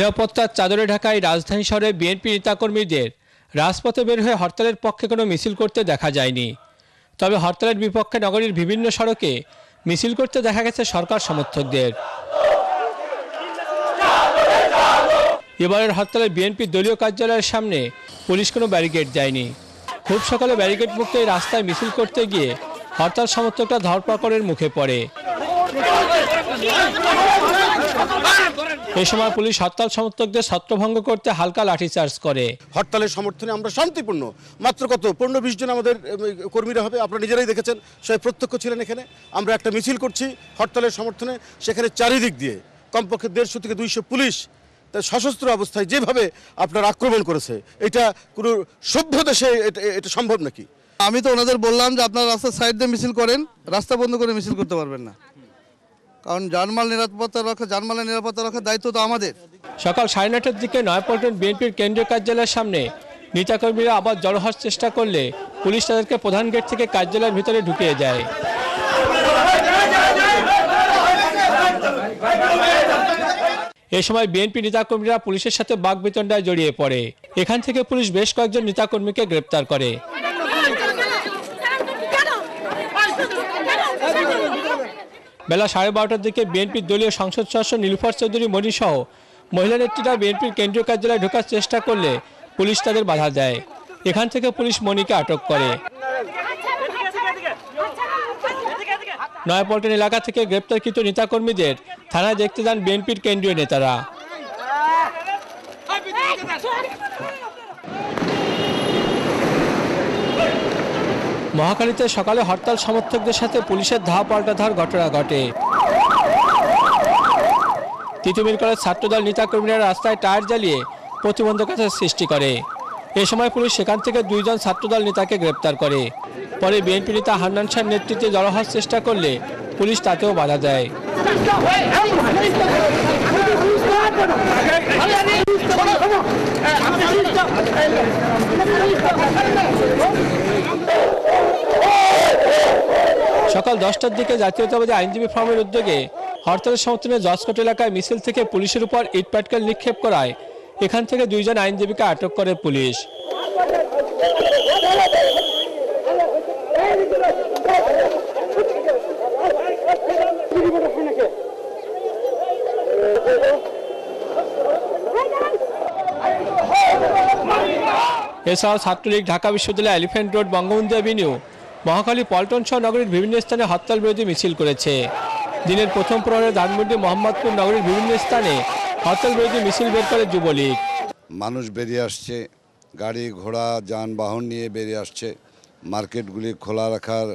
নিরাপত্তার চাদরে ঢাকায় রাজধানী শহরে বিএনপি নেতাকর্মীদের রাজপথে বের হয়ে হরতালের পক্ষে কোনো মিছিল করতে দেখা যায়নি। তবে হরতালের বিপক্ষে নগরীর বিভিন্ন সড়কে মিছিল করতে দেখা গেছে সরকার সমর্থকদের। এবারের হরতালে বিএনপির দলীয় কার্যালয়ের সামনে পুলিশ কোনো ব্যারিকেড দেয়নি। খুব সকালে ব্যারিকেড মুক্ত রাস্তায় মিছিল করতে গিয়ে হরতাল সমর্থকরা ধরপাকড়ের মুখে পড়ে। এ সময় পুলিশ হরতাল সমর্থকদের ছত্রভঙ্গ করতে হালকা লাঠিচার্জ করে। হরতালের সমর্থনে আমরা শান্তিপূর্ণ মাত্র কত পনেরো বিশ জন আমাদের কর্মীরা হবে আপনারা নিজেরাই দেখেছেন সবাই প্রত্যক্ষ ছিলেন এখানে। আমরা একটা মিছিল করছি হরতালের সমর্থনে সেখানে চারিদিক দিয়ে কমপক্ষে দেড়শো থেকে দুইশো পুলিশ তার সশস্ত্র অবস্থায় যেভাবে আপনার আক্রমণ করেছে এটা কোনো সভ্য দেশে এটা এটা সম্ভব নাকি? আমি তো ওনাদের বললাম যে আপনারা রাস্তার সাইড দিয়ে মিছিল করেন রাস্তা বন্ধ করে মিছিল করতে পারবেন না। কারণ জানমাল নিরাপত্তা রক্ষা জানমালের নিরাপত্তা রক্ষার দায়িত্ব তো আমাদের। সকাল সাড়ে নটার দিকে নয়াপল্টন বিএনপির কেন্দ্রীয় কার্যালয়ের সামনে নেতাকর্মীরা আবার জড়ো হওয়ার চেষ্টা করলে পুলিশ তাদেরকে প্রধান গেট থেকে কার্যালয়ের ভিতরে ঢুকিয়ে যায় এ সময় বিএনপি নেতাকর্মীরা পুলিশের সাথে বাঘ বাগবিতণ্ডায় জড়িয়ে পড়ে। এখান থেকে পুলিশ বেশ কয়েকজন নেতাকর্মীকে গ্রেপ্তার করে। বেলা সাড়ে বারোটার দিকে বিএনপির দলীয় সংসদ সদস্য নীলুফার চৌধুরী মণি সহ মহিলা নেত্রীরা বিএনপির কেন্দ্রীয় কার্যালয়ে ঢোকার চেষ্টা করলে পুলিশ তাদের বাধা দেয়। এখান থেকে পুলিশ মণিকে আটক করে। নয়াপল্টন এলাকা থেকে গ্রেপ্তারকৃত নেতাকর্মীদের থানায় দেখতে যান বিএনপির কেন্দ্রীয় নেতারা। মহাখালীতে সকালে হরতাল সমর্থকদের সাথে পুলিশের ধাওয়া পাল্টা ধার ঘটনা ঘটে তিতুমির কলেজ ছাত্রদল নেতাকর্মীরা রাস্তায় টায়ার জ্বালিয়ে প্রতিবন্ধকতার সৃষ্টি করে এ সময় পুলিশ সেখান থেকে দুইজন ছাত্রদল নেতাকে গ্রেপ্তার করে পরে বিএনপি নেতা হান্নান শাহর নেতৃত্বে জড়ো হওয়ার চেষ্টা করলে পুলিশ তাতেও বাধা দেয় সকাল দশটার দিকে জাতীয়তাবাদী আইনজীবী ফর্মের উদ্যোগে হরতালের সমর্থনে জজকোট এলাকায় মিছিল থেকে পুলিশের উপর ইট পাটকেল নিক্ষেপ করায়। এখান থেকে দুইজন আইনজীবীকে আটক করে পুলিশ। এছাড়াও ছাত্রলীগ ঢাকা বিশ্ববিদ্যালয় elephant road, Bangabandhu avenue Mohakhali Paltan সহ নগরীর বিভিন্ন স্থানে হরতাল বিরোধী মিছিল করেছে। দিনের প্রথম প্রহরে ধানমন্ডি মোহাম্মদপুর নগরীর বিভিন্ন স্থানে হরতাল বিরোধী মিছিল বের করে যুবলীগ। মানুষ বেরিয়ে আসছে, গাড়ি, ঘোড়া, যানবাহন নিয়ে বেরিয়ে আসছে, মার্কেটগুলি খোলা রাখার